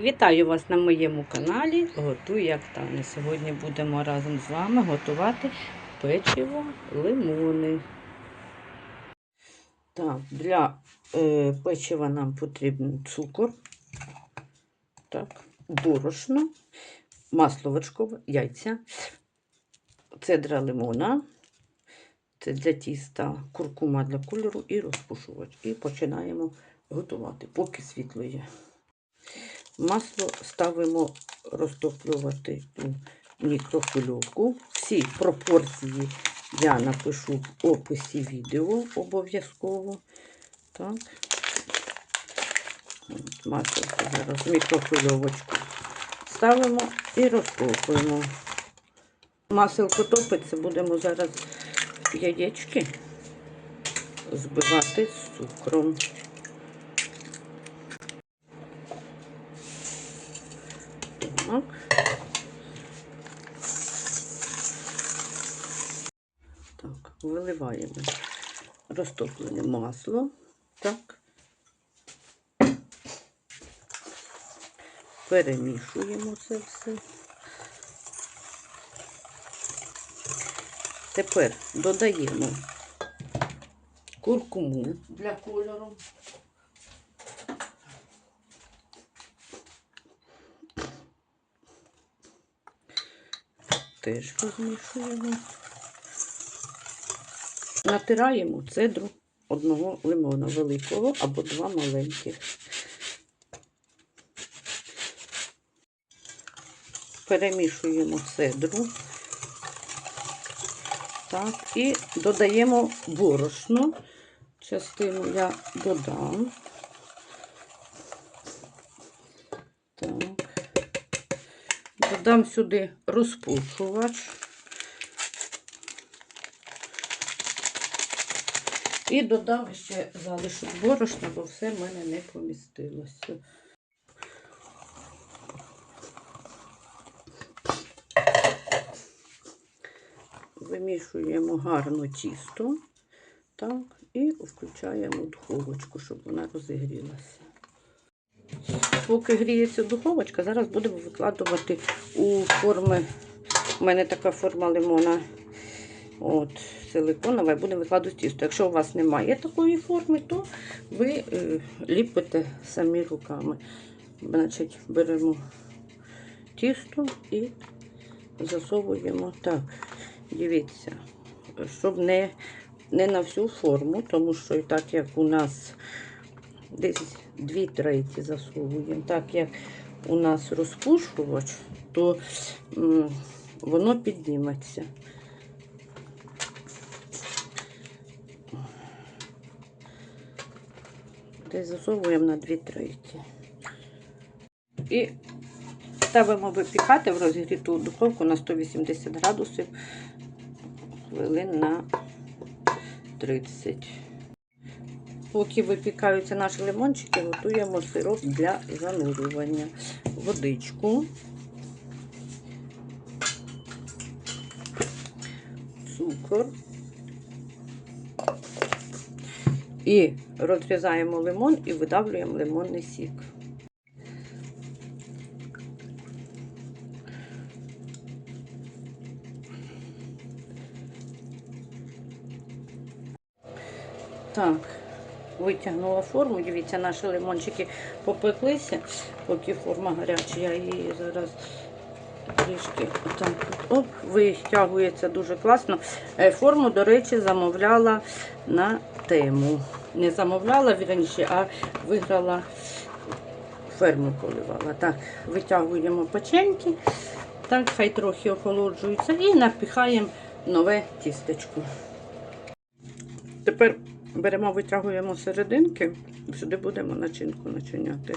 Вітаю вас на моєму каналі Готуй як тане. Сьогодні будемо разом з вами готувати печиво лимони. Так, Для е, печива нам потрібен цукор, так, борошно, масло вершкове, яйця, цедра лимона. Це для тіста куркума для кольору і розпушувач. І починаємо готувати, поки світло є. Масло ставимо розтоплювати у мікрохвильовку. Всі пропорції я напишу в описі відео обов'язково. Так. Масло зараз в мікрохвильовочку ставимо і розтопуємо. Маселко топиться, будемо зараз яєчки збивати з цукром. Так. Виливаємо розтоплене масло. Так. Перемішуємо це все. Тепер додаємо куркуму для кольору. Теж розмішуємо. Натираємо цедру одного лимона великого або два маленьких. Перемішуємо цедру. Так, і додаємо борошно. Частину я додам. Так. Додам сюди розпушувач. І додам ще залишок борошна, бо все в мене не помістилося. Вимішуємо гарно тісто, так, і включаємо духовочку, щоб вона розігрілася. Поки гріється духовочка, зараз будемо викладувати у форми. У мене така форма лимона от, силиконова, і будемо викладати тісто. Якщо у вас немає такої форми, то ви е, ліпите самі руками. Значить, беремо тісто і засовуємо так. Дивіться, щоб не, не на всю форму, тому що і так як у нас десь дві треті засовуємо, так як у нас розпушувач, то воно підніметься. Десь засовуємо на дві треті. І ставимо випікати в розігріту духовку на 180 градусів хвилин на 30. Поки випікаються наші лимончики, готуємо сироп для занурювання. Водичку, цукор і розрізаємо лимон і видавлюємо лимонний сік. Так, витягнула форму. Дивіться, наші лимончики попеклися, поки форма гаряча, я її зараз трішки так, оп, витягується дуже класно. Е, Форму, до речі, замовляла на тему. Не замовляла вірніше, а виграла ферму поливала. Так, витягуємо печеньки. Так, хай трохи охолоджуються і напіхаємо нове тістечко. Тепер беремо, витягуємо серединки, сюди будемо начинку начиняти.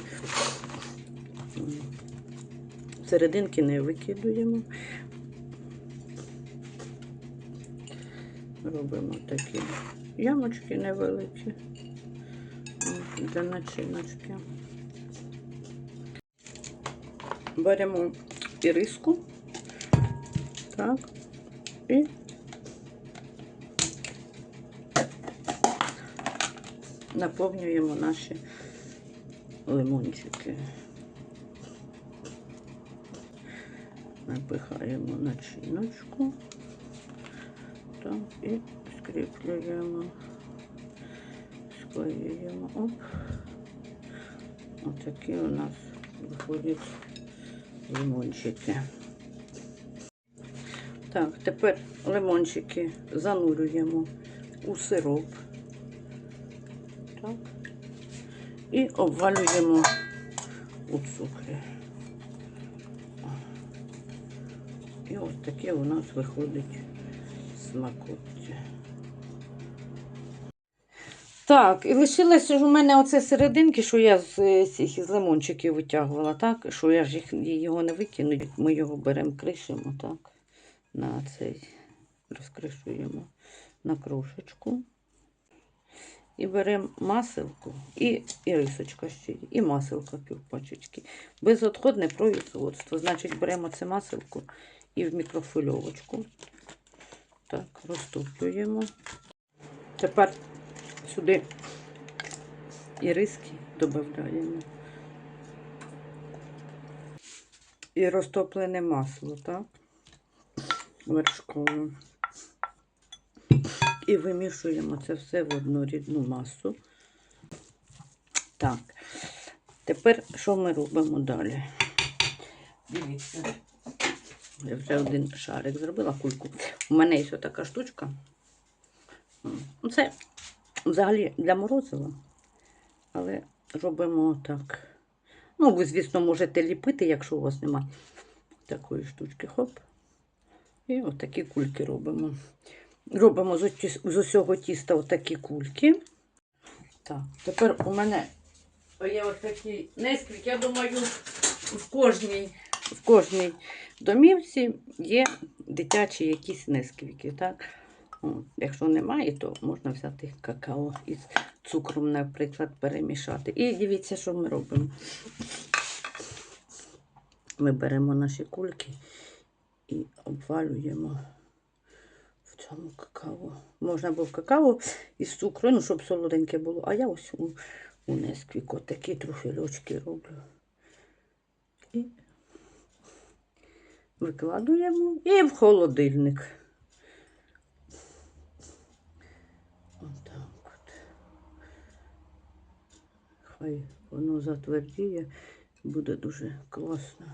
Серединки не викидуємо. Робимо такі ямочки невеликі для начиночки. Беремо іриску, так, і наповнюємо наші лимончики. напихаємо начиночку. І скріплюємо, склеюємо. Оп. Отакі у нас виходять лимончики. Так, тепер лимончики занурюємо у сироп. Так. І обвалюємо у цукрі. І ось таке у нас виходить смакоття. Так, і лишилося ж у мене оце серединки, що я з е, цих із лимончиків витягувала, так? Що я ж їх, його не викину. Ми його беремо, кришимо, так? На цей розкришуємо на кружечку. І беремо маселку і, і рисочка ще, і маселка півпачечки. Безотходне производство. Значить, беремо це маселку і в мікрофильовочку. Так, розтоплюємо. Тепер сюди і риски додаємо. І розтоплене масло, так? Вершкове. І вимішуємо це все в одну рідну масу. Так, тепер що ми робимо далі? Дивіться. Я вже один шарик зробила кульку. У мене є така штучка. Ну, Це взагалі для морозива. Але робимо так. Ну, ви, звісно, можете ліпити, якщо у вас нема такої штучки. Хоп. І отакі кульки робимо. Робимо з усього тіста отакі кульки. Так, тепер у мене є отакий несквік. Я думаю, в кожній, в кожній домівці є дитячі якісь несквіки. Так? Якщо немає, то можна взяти какао із цукром, наприклад, перемішати. І дивіться, що ми робимо. Ми беремо наші кульки і обвалюємо цьому какао. Можна було какао із цукру, ну, щоб солоденьке було. А я ось у, у Несквіку такі трохи роблю. І викладуємо і в холодильник. Отак от. Хай воно затвердіє, буде дуже класно.